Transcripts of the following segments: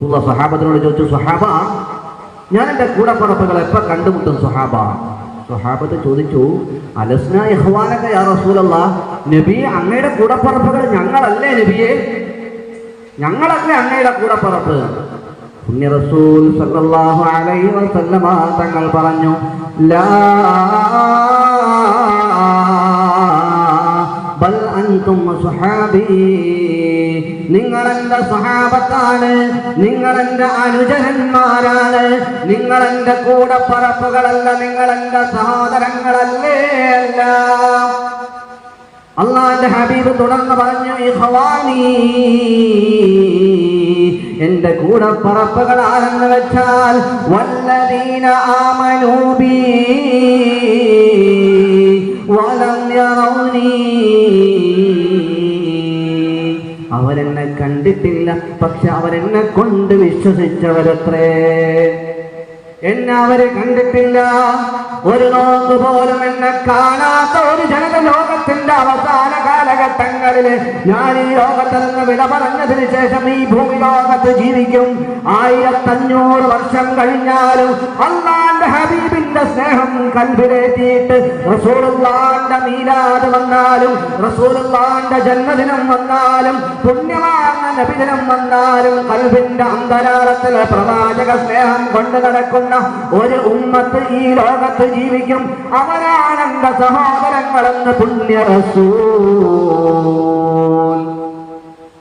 ഉള്ള സഹാബത്തിനോട് ചോദിച്ചു സ്വഹാബ ഞാൻ എന്റെ കൂടപ്പുറപ്പുകൾ എപ്പോൾ കണ്ടുമുട്ടും സ്വഹാബ? സുഹാബത്ത് ചോദിച്ചു അലസ്ന നബി അങ്ങയുടെ കൂടപ്പുറപ്പുകൾ ഞങ്ങളല്ലേ നബിയെ? ഞങ്ങളല്ലേ അങ്ങയുടെ കൂടപ്പുറപ്പ് പുണ്യ റസൂൽ സല്ലല്ലാഹു അലൈഹി വസല്ലമ തങ്ങൾ പറഞ്ഞു ലാ ബൽ അൻതും സുഹാബി നിങ്ങൾ എന്റെ സഹാബത്താണ് നിങ്ങൾ എന്റെ അനുജനന്മാരാണ് നിങ്ങൾ എന്റെ കൂടെ പറപ്പുകളല്ല നിങ്ങൾ എന്റെ സഹോദരങ്ങളല്ലേ അല്ല. അള്ളാന്റെ ഹബീബ് തുടർന്ന് പറഞ്ഞു ഈ ഹവാനി എന്റെ കൂടെ പറപ്പുകളാണെന്ന് വെച്ചാൽ വല്ലദീന ആമനൂബി അവരെന്നെ കണ്ടിട്ടില്ല പക്ഷെ അവരെന്നെ കൊണ്ട് വിശ്വസിച്ചവരത്രേ. എന്നെ അവർ കണ്ടിട്ടില്ല. ഒരു നോക്ക് പോലും എന്നെ കാണാത്ത ഒരു ജനത ലോകത്തിന്റെ അവസാന കാലഘട്ടങ്ങളിൽ ഞാൻ ഈ ലോകത്തിൽ നിന്ന് വിട പറഞ്ഞതിന് ശേഷം ഈ ഭൂമി ലോകത്ത് ജീവിക്കും. ആയിരത്തഞ്ഞൂറ് വർഷം കഴിഞ്ഞാലും ഹബീബിന്റെ സ്നേഹം കൽവിലേറ്റിയിട്ട് റസൂലുള്ളാന്റെ മീലാത് വന്നാലും റസൂലുള്ളാന്റെ ജന്മദിനം വന്നാലും പുണ്യമാർന്ന നബിദിനം വന്നാലും കൽവിന്റെ അന്തരാളത്തിലെ പ്രവാചക സ്നേഹം കൊണ്ട് നടക്കുന്ന ഒരു ഉമ്മത്ത് ഈ ലോകത്ത് ജീവിക്കും. അവരാണ് എന്റെ സഹോദരങ്ങളെന്ന് പുണ്യ റസൂൽ.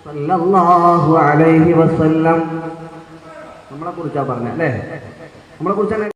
സല്ലല്ലാഹു അലൈഹി വസല്ലം. നമ്മളെ കുറിച്ചാ പറഞ്ഞല്ലേ നമ്മളെ കുറിച്ച്